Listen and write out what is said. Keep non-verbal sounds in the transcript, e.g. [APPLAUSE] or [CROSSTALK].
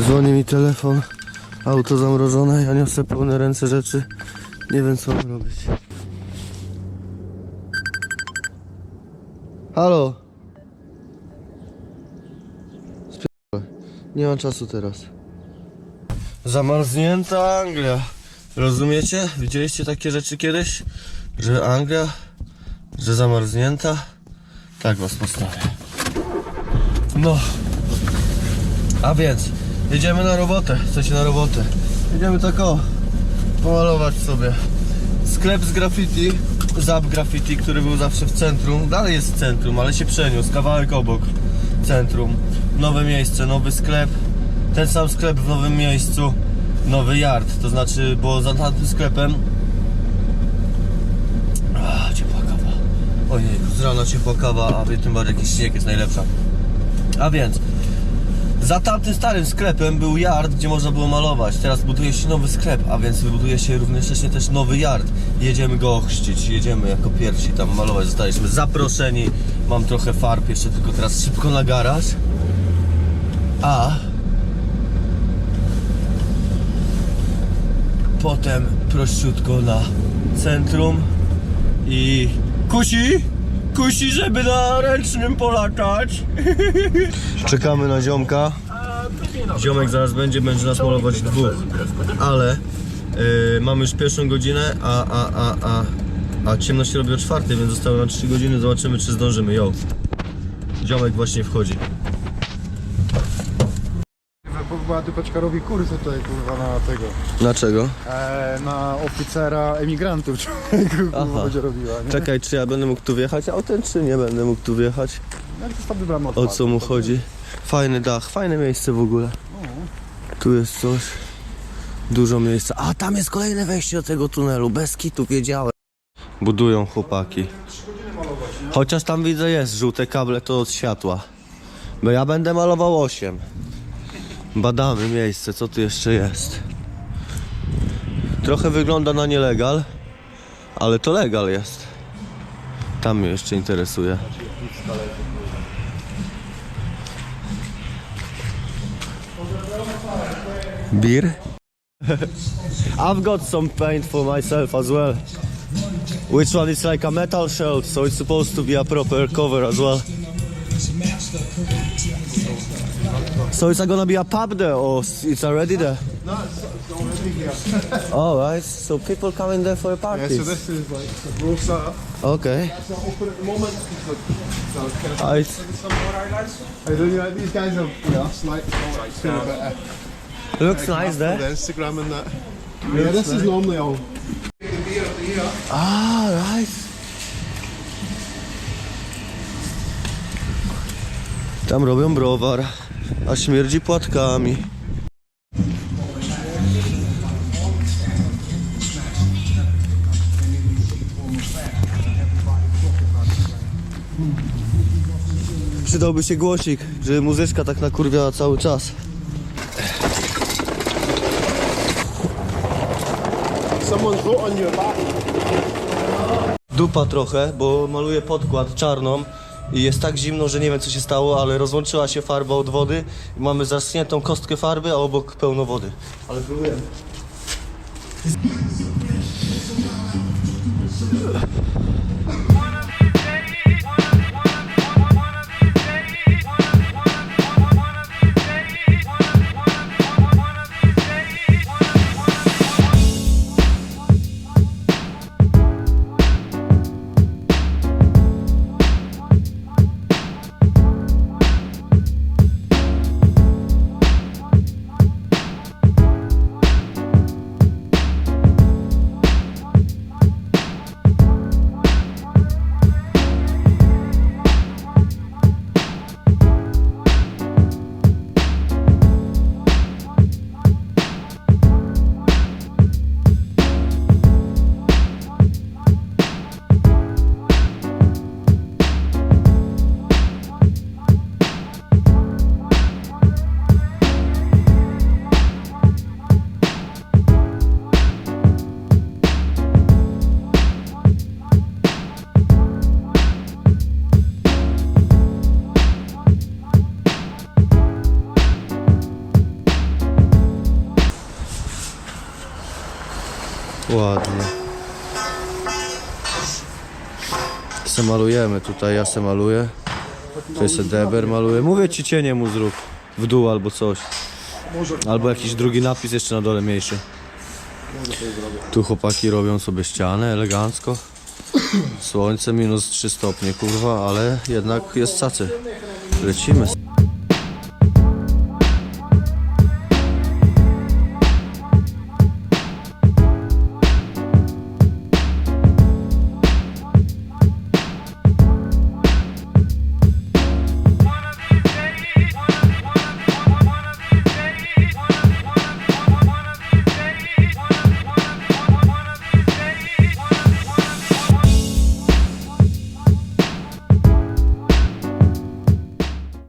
Dzwoni mi telefon, auto zamrożone, ja niosę pełne ręce rzeczy. Nie wiem co mam robić. Halo? Spierdolę. Nie mam czasu teraz. Zamarznięta Anglia. Rozumiecie? Widzieliście takie rzeczy kiedyś? Że Anglia, że zamarznięta? Tak was postawię. No. A więc, jedziemy na robotę. Chcecie na robotę. Jedziemy tak o, pomalować sobie. Sklep z graffiti, Zap Graffiti, który był zawsze w centrum. Dalej jest w centrum, ale się przeniósł, kawałek obok centrum. Nowe miejsce, nowy sklep. Ten sam sklep w nowym miejscu. Nowy yard, to znaczy, bo za tamtym sklepem a, ciepła kawa. Ojej, z rana ciepła kawa, a tym bardziej jakiś śnieg jest najlepsza. A więc, za tamtym starym sklepem był yard, gdzie można było malować. Teraz buduje się nowy sklep, a więc wybuduje się równocześnie też nowy yard. Jedziemy go ochrzcić, jedziemy jako pierwsi tam malować. Zostaliśmy zaproszeni. Mam trochę farb, jeszcze tylko teraz szybko na garaż. A potem prościutko na centrum i kusi, kusi, żeby na ręcznym polatać. [LAUGHS] Czekamy na ziomka. Ziomek zaraz będzie, będzie nas malować dwóch. Ale yy, mamy już pierwszą godzinę, a, a, a, a, a ciemność się robi o czwartej, więc zostały nam 3 godziny. Zobaczymy, czy zdążymy. Jo. Ziomek właśnie wchodzi. Była Dupeczkarowi kurs tutaj kurwa na tego, Dlaczego? e, na oficera emigrantów [LAUGHS] człowieku kurwa Aha. będzie robiła, nie? Czekaj, czy ja będę mógł tu wjechać autem, czy nie będę mógł tu wjechać? Jak to O co mu chodzi? Fajny dach, fajne miejsce w ogóle. Tu jest coś. Dużo miejsca. A tam jest kolejne wejście do tego tunelu. Bez kitu wiedziałem. Budują chłopaki. Chociaż tam widzę jest żółte kable to od światła. Bo ja będę malował 8. Badamy miejsce, co tu jeszcze jest. Trochę wygląda na nielegal, ale to legal jest. Tam mnie jeszcze interesuje. Beer? [LAUGHS] I've got some paint for myself as well. Which one is like a metal shell, so it's supposed to be a proper cover as well. So it's gonna be a pub there, or it's already there? No, it's already here. [LAUGHS] All right. So people come in there for a party. Yeah, so this is like the raw setup. Okay. It's not open at the moment. So it's kind of Uh, it's, I don't know, these guys are yeah, slight. It's been a bit of looks nice the there. Instagram and that. Yeah, this is normally all. Ah, right. Tam robią browar, a śmierdzi płatkami. Przydałby się głosik, żeby muzyczka tak nakurwiała cały czas. Dupa trochę, bo maluję podkład czarną i jest tak zimno, że nie wiem co się stało, ale rozłączyła się farba od wody i mamy zaschniętą kostkę farby, a obok pełno wody. Ale próbujemy. Ładnie. Se malujemy tutaj, ja se maluję. To jest Deber maluje. Mówię ci cienie mu zrób. W dół albo coś. Albo jakiś drugi napis jeszcze na dole mniejszy. Tu chłopaki robią sobie ścianę elegancko. Słońce minus 3 stopnie, kurwa, ale jednak jest cacy. Lecimy.